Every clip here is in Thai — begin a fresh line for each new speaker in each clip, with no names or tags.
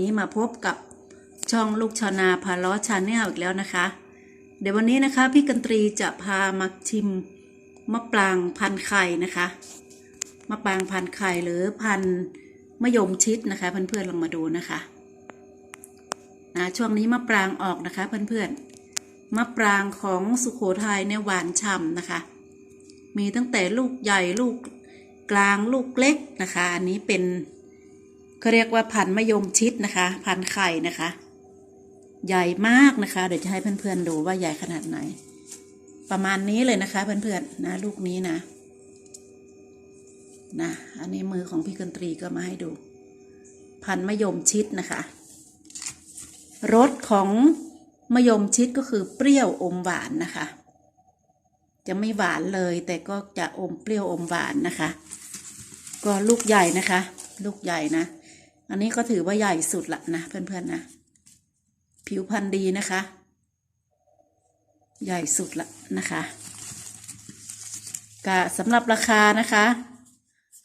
นี้มาพบกับช่องลูกชาวนาพาล้อชาแนลอีกแล้วนะคะ เดี๋ยววันนี้นะคะพี่กันตรีจะพามาชิมมะปรางพันไข่นะคะ มะปรางพันไข่หรือพันมะยมชิดนะคะเพื่อนๆลองมาดูนะคะนะช่วงนี้มะปรางออกนะคะเพื่อนๆมะปรางของสุโขทัยเนี่ยหวานฉ่ำนะคะ มีตั้งแต่ลูกใหญ่ลูกกลางลูกเล็กนะคะ อันนี้เป็น เขาเรียกว่าพันมะยมชิดนะคะ พันไข่นะคะ ใหญ่มากนะคะ เดี๋ยวจะให้เพื่อนๆดูว่าใหญ่ขนาดไหน ประมาณนี้เลยนะคะ เพื่อนๆนะลูกนี้นะนะอันนี้มือของพี่กันตรีก็มาให้ดู พันมะยมชิดนะคะรสของมะยมชิดก็คือเปรี้ยวอมหวานนะคะ จะไม่หวานเลยแต่ก็จะอมเปรี้ยวอมหวานนะคะ ก็ลูกใหญ่นะคะ ลูกใหญ่นะ อันนี้ก็ถือว่าใหญ่สุดละนะเพื่อนๆนะ ผิวพรรณดีนะคะ ใหญ่สุดละนะคะกะสำหรับราคานะคะ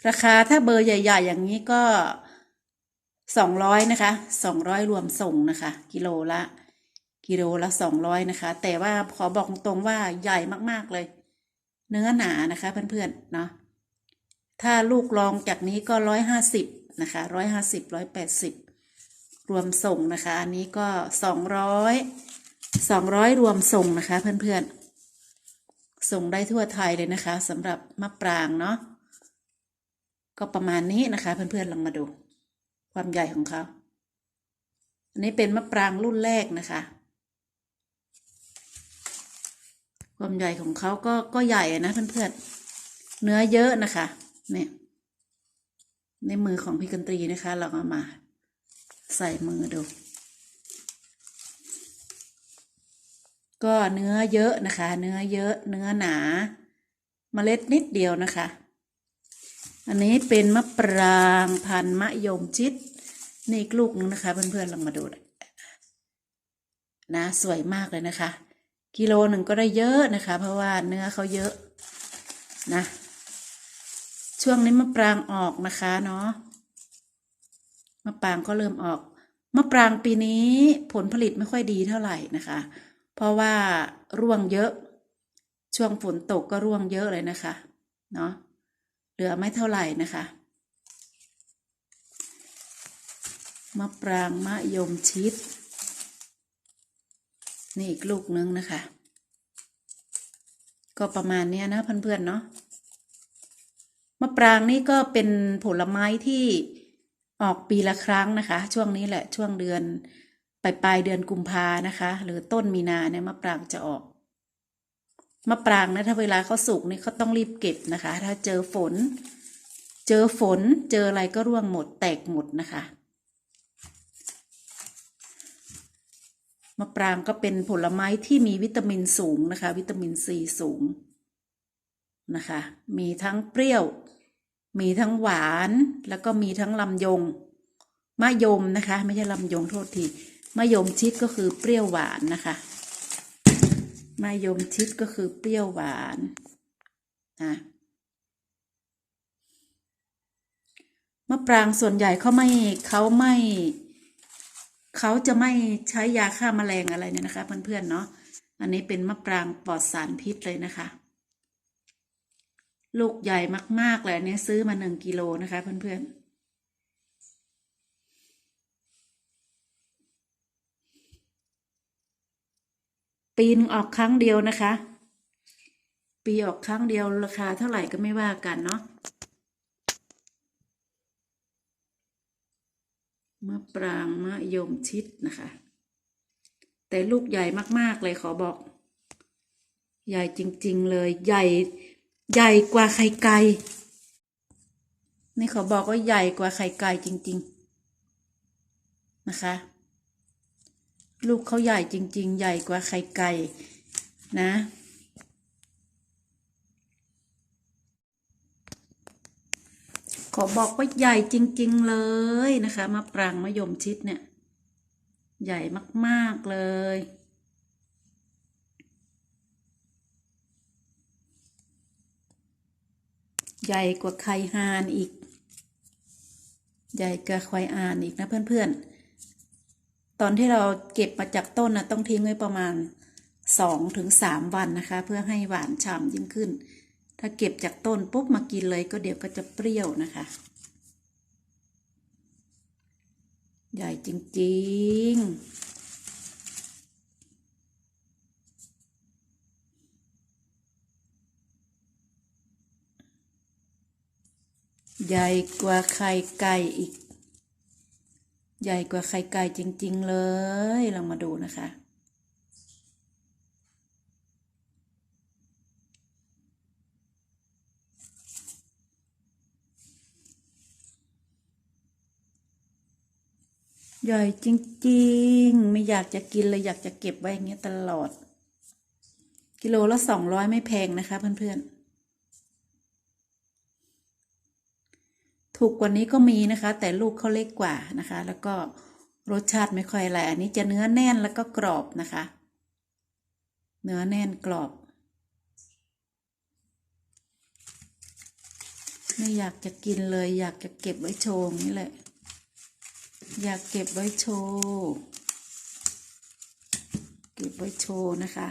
ราคาถ้าเบอร์ใหญ่ ๆ อย่างนี้ก็สองร้อยนะคะสองร้อยรวมส่งนะคะ กิโลละ กิโลละสองร้อยนะคะ แต่ว่าขอบอกตรงๆว่าใหญ่มากๆเลย เนื้อหนานะคะเพื่อนๆเนาะถ้าลูกรองจากนี้ก็ร้อยห้าสิบ นะคะร้อยห้าสิบร้อยแปดสิบรวมส่งนะคะ อันนี้ก็สองร้อยสองร้อยรวมส่งนะคะเพื่อนๆ ส่งได้ทั่วไทยเลยนะคะสำหรับมะปรางเนาะก็ประมาณนี้นะคะ เพื่อนๆลองมาดู ความใหญ่ของเขาอันนี้เป็นมะปรางรุ่นแรกนะคะ ความใหญ่ของเขาก็ก็ใหญ่นะเพื่อนๆเนื้อเยอะนะคะเนี่ย ในมือของพี่กันตรีนะคะ เราเอามาใส่มือดู ก็เนื้อเยอะนะคะ เนื้อเยอะ เนื้อหนาเมล็ดนิดเดียวนะคะ อันนี้เป็นมะปรางพันมะยมชิด นี่อีกลูกนึงนะคะ เพื่อนๆลองมาดูนะสวยมากเลยนะคะ กิโลหนึ่งก็ได้เยอะนะคะ เพราะว่าเนื้อเขาเยอะนะ ช่วงนี้มะปรางออกนะคะเนาะมะปรางก็เริ่มออกมะปรางปีนี้ผลผลิตไม่ค่อยดีเท่าไหร่นะคะ เพราะว่าร่วงเยอะ ช่วงฝนตกก็ร่วงเยอะเลยนะคะเนาะเหลือไม่เท่าไหร่นะคะมะปรางมะยมชิด นี่อีกลูกนึงนะคะ ก็ประมาณเนี้ยนะเพื่อนๆเนาะ มะปรางนี่ก็เป็นผลไม้ที่ออกปีละครั้งนะคะ ช่วงนี้แหละช่วงเดือนปลายปลายเดือนกุมภานะคะ หรือต้นมีนาเนี่ยมะปรางจะออกมะปรางนะถ้าเวลาเขาสุกนี่เขาต้องรีบเก็บนะคะ ถ้าเจอฝน เจอฝนเจออะไรก็ร่วงหมดแตกหมดนะคะมะปรางก็เป็นผลไม้ที่มีวิตามินสูงนะคะ วิตามินซีสูงนะคะ มีทั้งเปรี้ยว มีทั้งหวานแล้วก็มีทั้งลำยงมะยมนะคะ ไม่ใช่ลำยงโทษทีมะยมชิดก็คือเปรี้ยวหวานนะคะมะยมชิดก็คือเปรี้ยวหวานนะมะปรางส่วนใหญ่เขาไม่เขาไม่เขาจะไม่ใช้ยาฆ่าแมลงอะไรเนี่ยนะคะ เพื่อนๆเนาะอันนี้เป็นมะปรางปลอดสารพิษเลยนะคะ ลูกใหญ่มาก ๆ เลยเนี่ยซื้อมาหนึ่งกิโลนะคะ เพื่อนๆปีนงออกครั้งเดียวนะคะ ปีออกครั้งเดียวราคาเท่าไหร่ก็ไม่ว่ากันเนาะมะปรางมะยมชิดนะคะ แต่ลูกใหญ่มาก ๆ เลยขอบอก ใหญ่จริง ๆ เลยใหญ่ ใหญ่กว่าไข่ไก่นี่ขอบอกว่าใหญ่กว่าไข่ไก่จริง ๆ นะคะ ลูกเขาใหญ่จริง ๆ ใหญ่กว่าไข่ไก่นะ ขอบอกว่าใหญ่จริง ๆ เลยนะคะมะปรางมะยมชิดเนี่ย ใหญ่มาก ๆ เลย ใหญ่กว่าไข่ห่านอีก ใหญ่กว่าควายอ่านอีกนะเพื่อนๆ ตอนที่เราเก็บมาจากต้นนะต้องทิ้งไว้ประมาณสองถึงสามวันนะคะ เพื่อให้หวานฉ่ำยิ่งขึ้น ถ้าเก็บจากต้นปุ๊บมากินเลยก็เดี๋ยวก็จะเปรี้ยวนะคะ ใหญ่จริงๆ ใหญ่กว่าไข่ไก่อีก ใหญ่กว่าไข่ไก่จริง ๆ เลยลองมาดูนะคะ ใหญ่จริง ๆ ไม่อยากจะกินเลยอยากจะเก็บไว้อย่างเงี้ยตลอด กิโลละสองร้อยไม่แพงนะคะเพื่อนๆ ถูกกว่านี้ก็มีนะคะ แต่ลูกเขาเล็กกว่านะคะ แล้วก็รสชาติไม่ค่อยอะไรอันนี้จะเนื้อแน่นแล้วก็กรอบนะคะ เนื้อแน่นกรอบ ไม่อยากจะกินเลย อยากจะเก็บไว้โชว์นี้แหละ อยากเก็บไว้โชว์ เก็บไว้โชว์นะคะ